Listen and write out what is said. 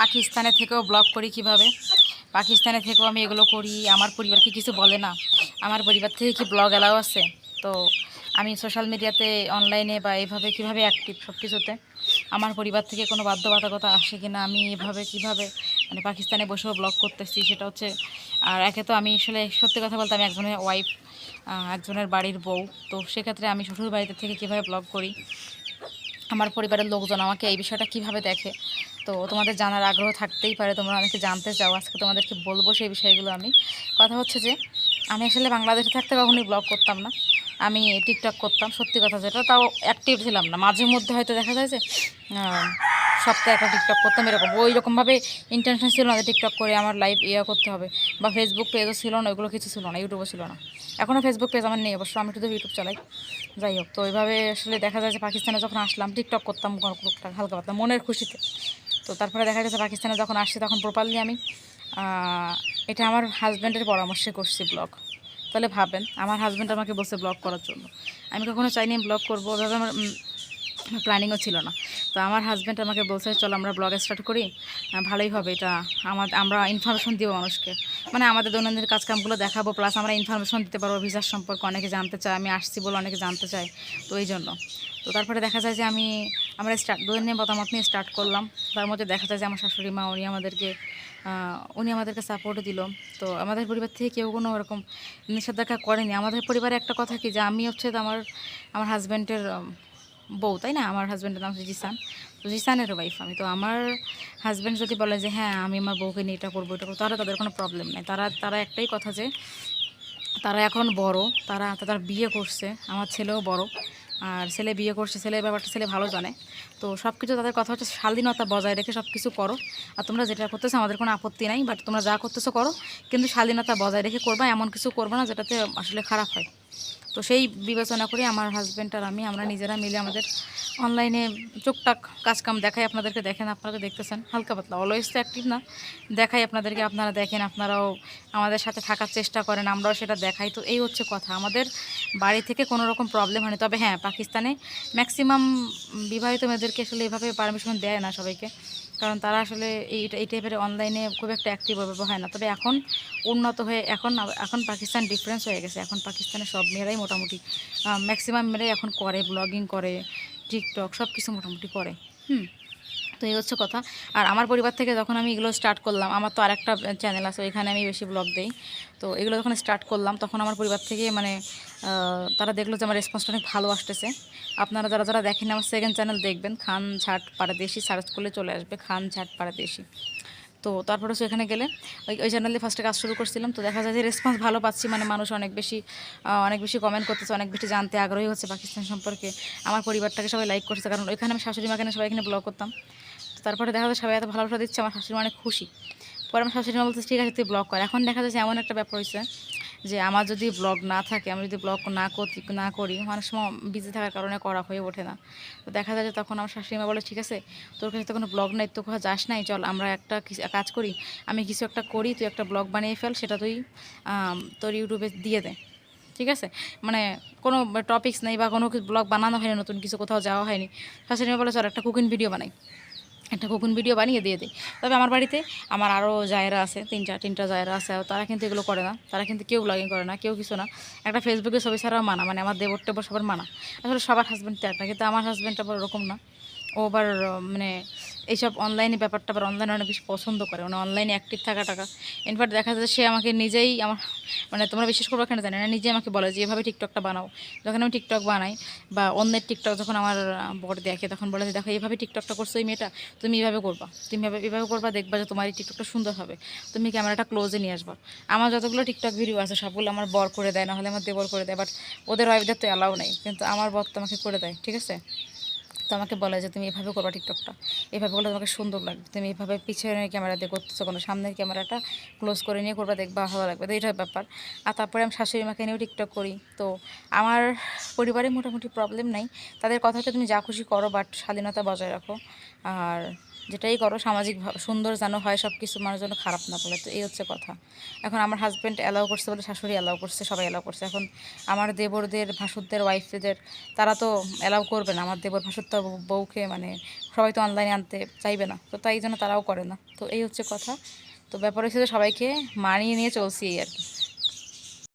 পাকিস্তানে থেকেও ব্লগ করি কীভাবে? পাকিস্তানে থেকেও আমি এগুলো করি। আমার পরিবারকে কিছু বলে না? আমার পরিবার থেকে কি ব্লগ এলাও আছে? তো আমি সোশ্যাল মিডিয়াতে অনলাইনে বা এভাবে কীভাবে অ্যাক্টিভ সব কিছুতে আমার পরিবার থেকে কোনো বাধ্যবাধকতা আসে কি না আমি এভাবে কীভাবে মানে পাকিস্তানে বসেও ব্লগ করতেছি সেটা হচ্ছে, আর একে তো আমি আসলে সত্যি কথা বলতে আমি একজনের ওয়াইফ একজনের বাড়ির বউ। তো সেক্ষেত্রে আমি শ্বশুর বাড়িতে থেকে কীভাবে ব্লগ করি? আমার পরিবারের লোকজন আমাকে এই বিষয়টা কীভাবে দেখে? তো তোমাদের জানার আগ্রহ থাকতেই পারে, তোমরা অনেকে জানতে চাও। আজকে তোমাদেরকে বলব সেই বিষয়গুলো আমি। কথা হচ্ছে যে, আমি আসলে বাংলাদেশে থাকতে কখনোই ব্লগ করতাম না। আমি টিকটক করতাম, সত্যি কথা যেটা, তাও অ্যাক্টিভ ছিলাম না। মাঝে মধ্যে হয়তো দেখা যায় যে সপ্তাহে একটা টিকটক করতাম, এরকম। ওই রকমভাবে ইন্টেনশন ছিল না যে টিকটক করে আমার লাইভ ইয়ে করতে হবে। বা ফেসবুক পেজও ছিল না, ওইগুলো কিছু ছিল না ইউটিউবও ছিল না। এখনও ফেসবুক পেজ আমার নেই অবশ্য, আমি শুধু ইউটিউব চালাই। যাই হোক, তো ওইভাবে আসলে দেখা যায় যে পাকিস্তানে যখন আসলাম টিকটক করতাম হালকা পাতলা, মনের খুশিতে। তো তারপরে দেখা গেছে পাকিস্তানে যখন আসছি, তখন প্রপারলি আমি এটা আমার হাজব্যান্ডের পরামর্শে করছি ব্লগ তাহলে ভাবেন, আমার হাজব্যান্ড আমাকে বসে ব্লগ করার জন্য। আমি কখনো চাইনি ব্লগ করব ওইভাবে আমার প্ল্যানিংও ছিল না। তো আমার হাজব্যান্ড আমাকে বলছে, চলো আমরা ব্লগ স্টার্ট করি ভালোই হবে এটা। আমার, আমরা ইনফরমেশন দিব মানুষকে। মানে আমাদের দৈনন্দিন কাজকামগুলো দেখাবো প্লাস আমরা ইনফরমেশন দিতে পারব ভিসার সম্পর্কে অনেকে জানতে চায়, আমি আসছি বলে অনেকে জানতে চায়, তো এই জন্য। তো তারপরে দেখা যায় যে আমি, আমরা স্টার্ট নিয়ে মতামত নিয়ে স্টার্ট করলাম। তার মধ্যে দেখা যায় যে আমার শাশুড়ি মা, উনি আমাদেরকে উনি আমাদেরকে সাপোর্ট দিল। তো আমাদের পরিবার থেকে কেউ কোনো ওরকম নিষেধাজ্ঞা করেনি। আমাদের পরিবারে একটা কথা কি, যে আমি হচ্ছে আমার আমার হাজব্যান্ডের বউ, তাই না? আমার হাজব্যান্ডের নাম হচ্ছে জিসান তো জিসানের ওয়াইফ আমি। তো আমার হাজব্যান্ড যদি বলে যে হ্যাঁ আমি আমার বউকে নিয়ে এটা করব এটা করব, তাহলে তাদের কোনো প্রবলেম নেই। তারা তারা একটাই কথা যে, তারা এখন বড়, তারা তারা বিয়ে করছে। আমার ছেলেও বড়। আর ছেলে বিয়ে করছে ছেলের ব্যাপারটা ছেলে ভালো জানে। তো সব কিছু তাদের কথা হচ্ছে শালীনতা বজায় রেখে সব কিছু করো। আর তোমরা যেটা করতেছো, আমাদের কোনো আপত্তি নাই বাট তোমরা যা করতেছো করো। কিন্তু শালীনতা বজায় রেখে করবা, এমন কিছু করবে না, যেটাতে আসলে খারাপ হয়। তো সেই বিবেচনা করে আমার হাজব্যান্ড আর আমি, আমরা নিজেরা মিলে আমাদের অনলাইনে টুকটাক কাজকাম দেখাই। আপনাদেরকে দেখেন, আপনারা দেখতেছেন, হালকা পাতলা। অলওয়েজ তো অ্যাক্টিভ না। দেখাই আপনাদেরকে, আপনারা দেখেন, আপনারাও আমাদের সাথে থাকার চেষ্টা করেন, আমরাও সেটা দেখাই। তো এই হচ্ছে কথা। আমাদের বাড়ি থেকে কোনো রকম প্রবলেম হয়নি। তবে হ্যাঁ পাকিস্তানে ম্যাক্সিমাম বিবাহিত মেয়েদেরকে আসলে এভাবে পারমিশন দেয় না সবাইকে। কারণ তারা আসলে এই এই টাইপের অনলাইনে খুব একটা অ্যাক্টিভ অভাবে হয় না। তবে এখন উন্নত হয়ে, এখন এখন পাকিস্তান ডিফারেন্স হয়ে গেছে। এখন পাকিস্তানের সব মেয়েরাই মোটামুটি ম্যাক্সিমাম মেয়েরাই এখন করে ব্লগিং করে টিকটক সব কিছু মোটামুটি করে। হুম। তো এই হচ্ছে কথা। আর আমার পরিবার থেকে যখন আমি এগুলো স্টার্ট করলাম, আমার তো আরেকটা চ্যানেল আছে, ওইখানে আমি বেশি ব্লগ দেই। তো এগুলো যখন স্টার্ট করলাম, তখন আমার পরিবার থেকে মানে তারা দেখল যে আমার রেসপন্সটা অনেক ভালো আসতেছে। আপনারা যারা যারা দেখেন আমার সেকেন্ড চ্যানেল দেখবেন, খান ঝাট পাড়াদেশি সার্চ করলে চলে আসবে, খান ঝাট পাড়াদেশি তো তারপরে সেখানে গেলে, ওই ওই চ্যানেলে ফার্স্টে কাজ শুরু করছিলাম, তো দেখা যায় যে রেসপন্স ভালো পাচ্ছি মানে মানুষ অনেক বেশি অনেক বেশি কমেন্ট করতেছে, অনেক বেশি জানতে আগ্রহী হচ্ছে পাকিস্তান সম্পর্কে। আমার পরিবারটাকে সবাই লাইক করছে, কারণ ওইখানে আমি শাশুড়ি মাকে নিয়ে সবাই এখানে ব্লগ করতাম। তারপরে দেখা যায় সবাই এত ভালোবাসা দিচ্ছে, আমার শাশুড়ি অনেক খুশি। পরে আমার শাশুড়ি বলতে ঠিক আছে, তুই ব্লগ কর। এখন দেখা যাচ্ছে এমন একটা ব্যাপার হয়েছে যে আমার যদি ব্লগ না থাকে, আমি যদি ব্লগ না করি না করি অনেক সময় বিজি থাকার কারণে করা হয়ে ওঠে না। তো দেখা যায় যে তখন আমার শাশুড়ি মা বলে, ঠিক আছে, তোর কাছে তো কোনো ব্লগ নাই তো কোথাও যাস নাই, চল আমরা একটা কাজ করি, আমি কিছু একটা করি, তুই একটা ব্লগ বানিয়ে ফেল, সেটা তুই তোর ইউটিউবে দিয়ে দে। ঠিক আছে? মানে কোনো টপিক্স নেই বা কোনো ব্লগ বানানো হয়নি, নতুন কিছু কোথাও যাওয়া হয়নি। শাশুড়ি মা বলে, চল একটা কুকিং ভিডিও বানাই। একটা কুকুন ভিডিও বানিয়ে দিয়ে দিই। তবে আমার বাড়িতে আমার আরও জায়রা আছে, তিনটা তিনটা জায়রা আছে তারা কিন্তু এগুলো করে না। তারা কিন্তু কেউ ব্লগিং করে না, কেউ কিছু না। একটা ফেসবুকে ছবি ছাড়াও মানা মানে আমার দেবর টেবর সবার মানা। আসলে সবার হাজব্যান্ড একটা কিন্তু আমার হাজব্যান্ডটা আবার ওরকম না। ও আবার মানে এইসব অনলাইনে ব্যাপারটা আবার অনলাইনে অনেক বেশি পছন্দ করে। মানে অনলাইনে অ্যাক্টিভ থাকা টাকা। ইনফ্যাক্ট দেখা যায় সে আমাকে নিজেই আমার মানে তোমরা বিশেষ করব কেন জানি না, নিজে আমাকে বলে যে, এভাবে টিকটকটা বানাও। যখন আমি টিকটক বানাই বা অন্যের টিকটক যখন আমার বড় দেখে, তখন বলে যে, দেখো এইভাবে টিকটকটা করছ এই মেয়েটা, তুমি এইভাবে করবা। তুমি এভাবে এভাবে করবা, দেখবা যে তোমার এই টিকটকটা সুন্দর হবে। তুমি ক্যামেরাটা ক্লোজে নিয়ে আসবা। আমার যতগুলো টিকটক ভিডিও আছে, সবগুলো আমার বর করে দেয়, না হলে আমার দেবর করে দেয় বাট ওদের ওয়াইফদের তো অ্যালাউ নেই। কিন্তু আমার বর তো আমাকে করে দেয়, ঠিক আছে? তো আমাকে বলে যে, তুমি এভাবে করবা টিকটকটা এভাবে করলে তোমাকে সুন্দর লাগবে। তুমি এভাবে পিছনে ক্যামেরা দিয়ে করতেছো কোনো, সামনের ক্যামেরাটা ক্লোজ করে নিয়ে করবা, দেখবা ভালো লাগবে। তো এইটার ব্যাপার। আর তারপরে আমি শাশুড়ি মাকে নিয়েও টিকটক করি। তো আমার পরিবারে মোটামুটি প্রবলেম নাই। তাদের কথা হচ্ছে তুমি যা খুশি করো বাট স্বাধীনতা বজায় রাখো। আর যেটাই করো, সামাজিক সুন্দর যেন হয় সব কিছু মানুষ যেন খারাপ না বলে। তো এই হচ্ছে কথা। এখন আমার হাজব্যান্ড অ্যালাউ করছে বলে, শাশুড়ি অ্যালাউ করছে, সবাই অ্যালাউ করছে। এখন আমার দেবরদের, ভাসুরদের ওয়াইফদের তারা তো অ্যালাউ করবে না। আমার দেবর, ভাসুর তো বউকে মানে সবাই তো অনলাইনে আনতে চাইবে না। তো তাই জন্য তারাও করে না। তো এই হচ্ছে কথা। তো ব্যাপার হচ্ছে যে সবাইকে মানিয়ে নিয়ে চলছি এই আর কি।